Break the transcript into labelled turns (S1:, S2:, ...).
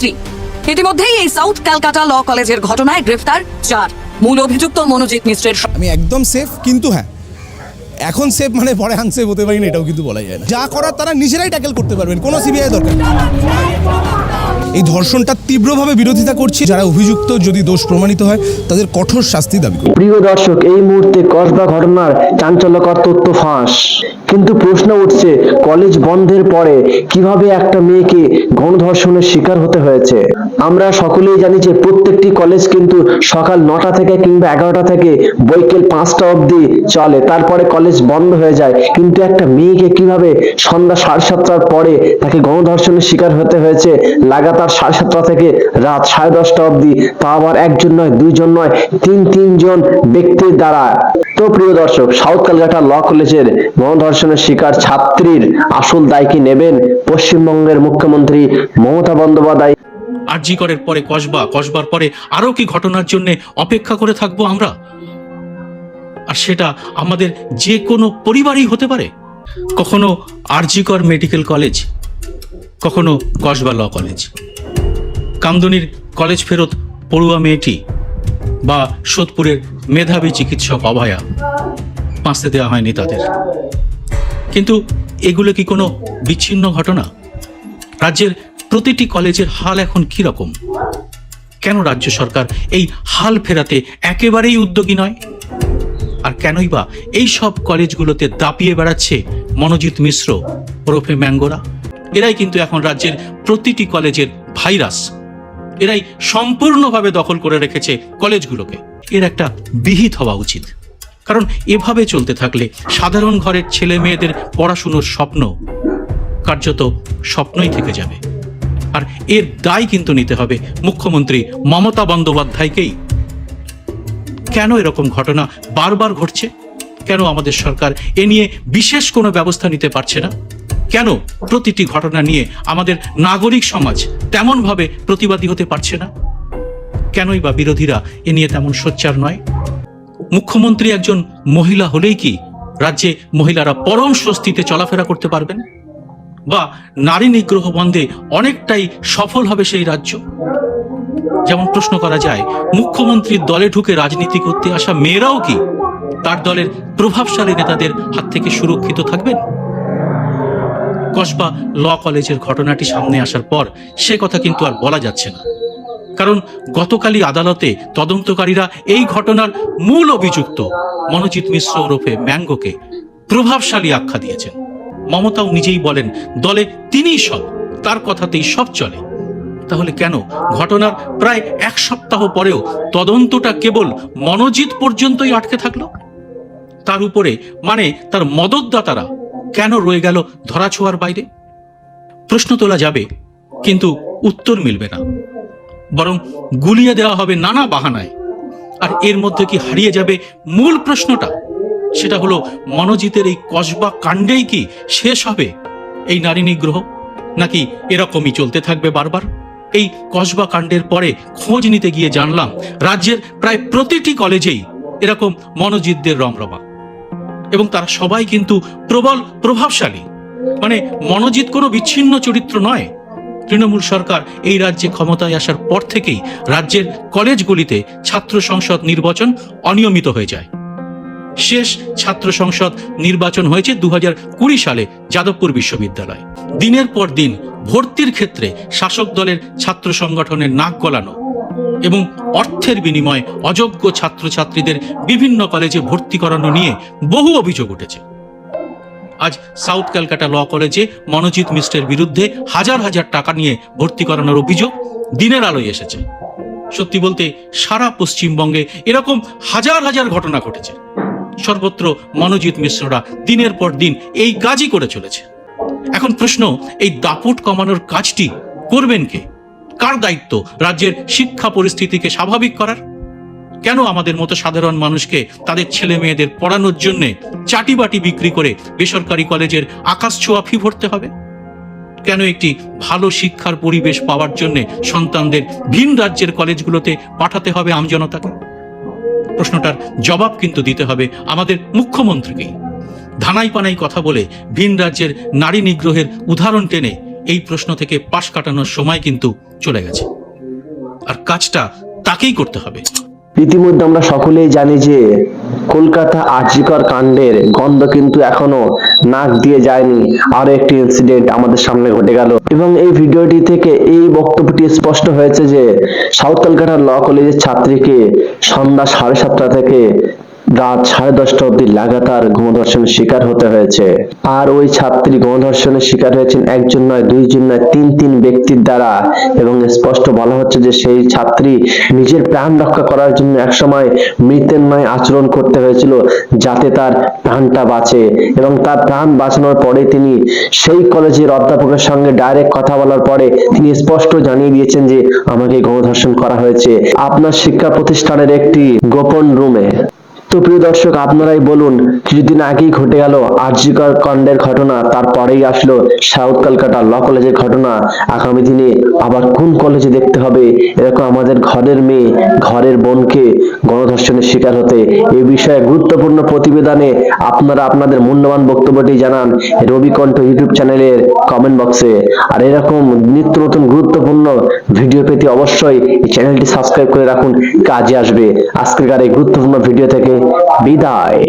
S1: ছাত্রী ইতিমধ্যেই এই সাউথ ক্যালকাটা ল কলেজের ঘটনায় গ্রেফতার চার। মূল অভিযুক্ত মনোজিৎ মিশ্রের
S2: আমি একদম সেফ কিন্তু হ্যাঁ এখন সেফ মানে পরে আনসেফ হতে পারি না এটাও কিন্তু বলা যায় না। যা করার তারা নিজেরাই ট্যাকেল করতে পারবেন কোনো সিবিআই দরকার নেই। এই ধর্ষণটা তীব্রভাবে বিরোধিতা করছি। যারা অভিযুক্ত যদি দোষ প্রমাণিত হয় তাদের কঠোর শাস্তি দাবি করি
S3: প্রিয় দর্শক এই মুহূর্তে কসবা ঘটনার চাঞ্চল্যকর তথ্য ফাঁস। কিন্তু প্রশ্ন উঠছে কলেজ বন্ধের পরে কীভাবে একটা মেয়েকে গণধর্ষণের শিকার হতে হয়েছে? আমরা সকলেই জানি যে প্রত্যেকটি কলেজ কিন্তু সকাল নটা থেকে কিংবা এগারোটা থেকে বৈকাল পাঁচটা অবধি চলে। তারপরে কলেজ বন্ধ হয়ে যায়। কিন্তু একটা মেয়েকে কীভাবে সন্ধ্যা সাড়ে সাতটার পরে তাকে গণধর্ষণের শিকার হতে হয়েছে, লাগাতার সাড়ে সাতটা থেকে রাত সাড়ে দশটা অবধি, তা আবার একজন নয়, দুইজন নয়, তিন তিনজন ব্যক্তির দ্বারা। তো প্রিয় দর্শক, সাউথ কলকাতা ল কলেজের গণধর্ষণের শিকার ছাত্রীর আসল দায় কি নেবেন? পশ্চিমবঙ্গের মুখ্যমন্ত্রী মমতা বন্দ্যোপাধ্যায়
S4: আরজি করের পরে কসবা, কসবার পরে আরও কি ঘটনার জন্য অপেক্ষা করে থাকব আমরা? আর সেটা আমাদের যে কোনো পরিবারই হতে পারে। কখনো আরজিকর মেডিকেল কলেজ, কখনো কসবা ল কলেজ। কামদুনির কলেজ ফেরত পড়ুয়া মেয়েটি বা সোদপুরের মেধাবী চিকিৎসক অভয়া বাঁচতে দেওয়া হয়নি তাদের। কিন্তু এগুলো কি কোনো বিচ্ছিন্ন ঘটনা? রাজ্যের প্রতিটি কলেজের হাল এখন কি রকম কেন রাজ্য সরকার এই হাল ফেরাতে একেবারেই উদ্যোগী নয়? আর কেনই বা এই সব কলেজগুলোতে দাপিয়ে বেড়াচ্ছে মনোজিৎ মিশ্র, ওরফে ম্যাঙ্গোরা? এরাই কিন্তু এখন রাজ্যের প্রতিটি কলেজের ভাইরাস। এরাই সম্পূর্ণভাবে দখল করে রেখেছে কলেজগুলোকে। এর একটা বিহিত হওয়া উচিত। কারণ এভাবে চলতে থাকলে সাধারণ ঘরের ছেলে মেয়েদের পড়াশুনোর স্বপ্ন কার্যত স্বপ্নই থেকে যাবে। আর এর দায় কিন্তু নিতে হবে মুখ্যমন্ত্রী মমতা বন্দ্যোপাধ্যায়কেই। কেন এরকম ঘটনা বারবার ঘটছে? কেন আমাদের সরকার এ নিয়ে বিশেষ কোনো ব্যবস্থা নিতে পারছে না? কেন প্রতিটি ঘটনা নিয়ে আমাদের নাগরিক সমাজ তেমনভাবে প্রতিবাদী হতে পারছে না? কেনই বা বিরোধীরা এ নিয়ে তেমন সোচ্চার নয়? মুখ্যমন্ত্রী একজন মহিলা হলেই কি রাজ্যে মহিলারা পরম স্বস্তিতে চলাফেরা করতে পারবেন? বা নারী নিগ্রহ বন্ধে অনেকটাই সফল হবে সেই রাজ্য। যেমন প্রশ্ন করা যায় মুখ্যমন্ত্রীর দলে ঢুকে রাজনীতি করতে আসা মেয়েরাও কি তার দলের প্রভাবশালী নেতাদের হাত থেকে সুরক্ষিত থাকবেন? কসবা ল কলেজের ঘটনাটি সামনে আসার পর সে কথা কিন্তু আর বলা যাচ্ছে না। কারণ গতকালই আদালতে তদন্তকারীরা এই ঘটনার মূল অভিযুক্ত মনোজিৎ মিশ্র ওরফে ম্যাঙ্গোকে প্রভাবশালী আখ্যা দিয়েছেন। মমতাও নিজেই বলেন, দলে তিনিই সব তার কথাতেই সব চলে। তাহলে কেন? ঘটনার প্রায় এক সপ্তাহ পরেও তদন্তটা কেবল মনোজিৎ পর্যন্তই আটকে থাকল? তার উপরে মানে তার মদতদাতারা কেন রয়ে গেল ধরাছোঁয়ার বাইরে? প্রশ্ন তোলা যাবে, কিন্তু উত্তর মিলবে না। বরং গুলিয়ে দেওয়া হবে নানা বাহানায়। আর এর মধ্যে কি হারিয়ে যাবে মূল প্রশ্নটা? সেটা হলো মনোজিতের এই কসবা কাণ্ডেই কি শেষ হবে? এই নারী নিগ্রহ? নাকি এরকমই চলতে থাকবে বারবার? এই কসবা কাণ্ডের পরে খোঁজ নিতে গিয়ে জানলাম, রাজ্যের প্রায় প্রতিটি কলেজেই এরকম মনোজিতদের রমরমা। এবং তারা সবাই কিন্তু প্রবল প্রভাবশালী। মানে মনোজিৎ কোনো বিচ্ছিন্ন চরিত্র নয়। তৃণমূল সরকার এই রাজ্যে ক্ষমতায় আসার পর থেকেই রাজ্যের কলেজগুলিতে ছাত্র সংসদ নির্বাচন অনিয়মিত হয়ে যায়। শেষ ছাত্র সংসদ নির্বাচন হয়েছে দু হাজার কুড়ি সালে যাদবপুর বিশ্ববিদ্যালয়। দিনের পর দিন ভর্তির ক্ষেত্রে শাসক দলের ছাত্র সংগঠনের নাক গলানো এবং অর্থের বিনিময়ে অযোগ্য ছাত্রছাত্রীদের বিভিন্ন কলেজে ভর্তি করানো নিয়ে বহু অভিযোগ উঠেছে। আজ সাউথ ক্যালকাটা ল কলেজে মনোজিৎ মিশ্রের বিরুদ্ধে হাজার হাজার টাকা নিয়ে ভর্তি করানোর অভিযোগ দিনের আলোয় এসেছে। সত্যি বলতে সারা পশ্চিমবঙ্গে এরকম হাজার হাজার ঘটনা ঘটেছে। সর্বত্র মনোজিৎ মিশ্ররা দিনের পর দিন এই কাজই করে চলেছে। এখন প্রশ্ন, এই দাপট কমানোর কাজটি করবেন কে? কার দায়িত্ব রাজ্যের শিক্ষা পরিস্থিতিকে স্বাভাবিক করার? কেন আমাদের মতো সাধারণ মানুষকে তাদের ছেলে মেয়েদের পড়ানোর জন্য চাটি বাটি বিক্রি করে বেসরকারি কলেজের আকাশ ছোঁয়া ফি ভরতে হবে? কেন একটি ভালো শিক্ষার পরিবেশ পাওয়ার জন্য সন্তানদের ভিন রাজ্যের কলেজগুলোতে পাঠাতে হবে আমজনতাকে? প্রশ্নটার জবাব কিন্তু দিতে হবে আমাদের মুখ্যমন্ত্রীকেই। ধানাই পানাই কথা বলে ভিন রাজ্যের নারী নিগ্রহের উদাহরণ টেনে এই প্রশ্ন থেকে পাশ কাটানোর সময় কিন্তু চলে গেছে। আর কাজটা তাকেই করতে হবে।
S3: ইতিমধ্যে আমরা সকলেই জানি যে কলকাতা আর্যিকর কাণ্ডের গন্ধ কিন্তু এখনও নাক দিয়ে যায়নি। আরও একটি ইনসিডেন্ট আমাদের সামনে ঘটে গেল। এবং এই ভিডিওটি থেকে এই বক্তব্যটি স্পষ্ট হয়েছে যে সাউথ কলকাতা ল কলেজের ছাত্রীকে সন্ধ্যা সাড়ে সাতটা থেকে রাত সাড়ে দশটা অব্দি লাগাতার গণধর্ষণের শিকার হতে হয়েছে। আর ওই ছাত্রী গণধর্ষণের শিকার হয়েছেন একজন নয়, দুইজন নয়, তিন তিন ব্যক্তির দ্বারা। এবং স্পষ্ট বলা হচ্ছে যে সেই ছাত্রী নিজের প্রাণ রক্ষা করার জন্য একসময় মৃতের ন্যায় আচরণ করতে হয়েছিল যাতে তার প্রাণটা বাঁচে। এবং তার প্রাণ বাঁচানোর পরে তিনি সেই কলেজের অধ্যাপকের সঙ্গে ডাইরেক্ট কথা বলার পরে তিনি স্পষ্ট জানিয়ে দিয়েছেন যে, আমাকে গণধর্ষণ করা হয়েছে। আপনার শিক্ষা প্রতিষ্ঠানের একটি গোপন রুমে। তো প্রিয় দর্শক, আপনারাই বলুন, কিছুদিন আগেই ঘটে গেল আরজিকর কাণ্ডের ঘটনা, তারপরেই আসলো সাউথ কলকাতা ল কলেজের ঘটনা। আগামী দিনে আবার কোন কলেজে দেখতে হবে? এরকম আমাদের ঘরের মেয়ে, ঘরের বোনকে গণধর্ষণের শিকার হতে। এই বিষয়ে গুরুত্বপূর্ণ প্রতিবেদনে আপনারা আপনাদের মূল্যবান বক্তব্যটি জানান রবিকণ্ঠ ইউটিউব চ্যানেলের কমেন্ট বক্সে আর এরকম নিত্য নতুন গুরুত্বপূর্ণ ভিডিও পেতে অবশ্যই চ্যানেলটি সাবস্ক্রাইব করে রাখুন, কাজে আসবে। আজকের এই গুরুত্বপূর্ণ ভিডিও থেকে বিদায়।